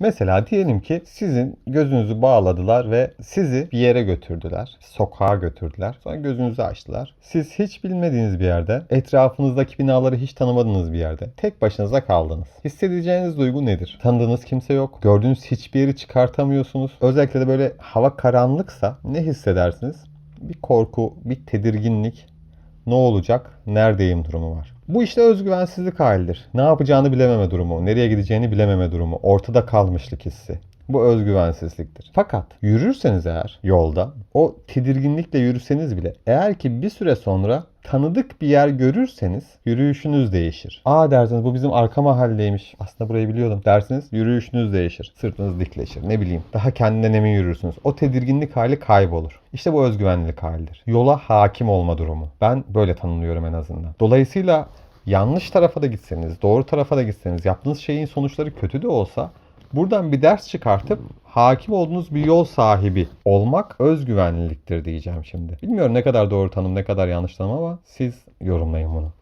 Mesela diyelim ki sizin gözünüzü bağladılar ve sizi bir yere götürdüler. Sokağa götürdüler. Sonra gözünüzü açtılar. Siz hiç bilmediğiniz bir yerde, etrafınızdaki binaları hiç tanımadığınız bir yerde tek başınıza kaldınız. Hissedeceğiniz duygu nedir? Tanıdığınız kimse yok. Gördüğünüz hiçbir yeri çıkartamıyorsunuz. Özellikle de böyle hava karanlıksa ne hissedersiniz? Bir korku, bir tedirginlik, ne olacak, neredeyim durumu var. Bu işte özgüvensizlik halidir. Ne yapacağını bilememe durumu, nereye gideceğini bilememe durumu, ortada kalmışlık hissi. Bu özgüvensizliktir. Fakat yürürseniz eğer yolda o tedirginlikle yürüseniz bile eğer ki bir süre sonra tanıdık bir yer görürseniz yürüyüşünüz değişir. Aa dersiniz bu bizim arka mahalledeymiş. Aslında burayı biliyordum dersiniz yürüyüşünüz değişir. Sırtınız dikleşir. Ne bileyim daha kendinden emin yürürsünüz. O tedirginlik hali kaybolur. İşte bu özgüvenlilik halidir. Yola hakim olma durumu. Ben böyle tanımlıyorum en azından. Dolayısıyla yanlış tarafa da gitseniz, doğru tarafa da gitseniz, yaptığınız şeyin sonuçları kötü de olsa buradan bir ders çıkartıp hakim olduğunuz bir yol sahibi olmak özgüvenliliktir diyeceğim şimdi. Bilmiyorum ne kadar doğru tanım, ne kadar yanlış tanım ama siz yorumlayın bunu.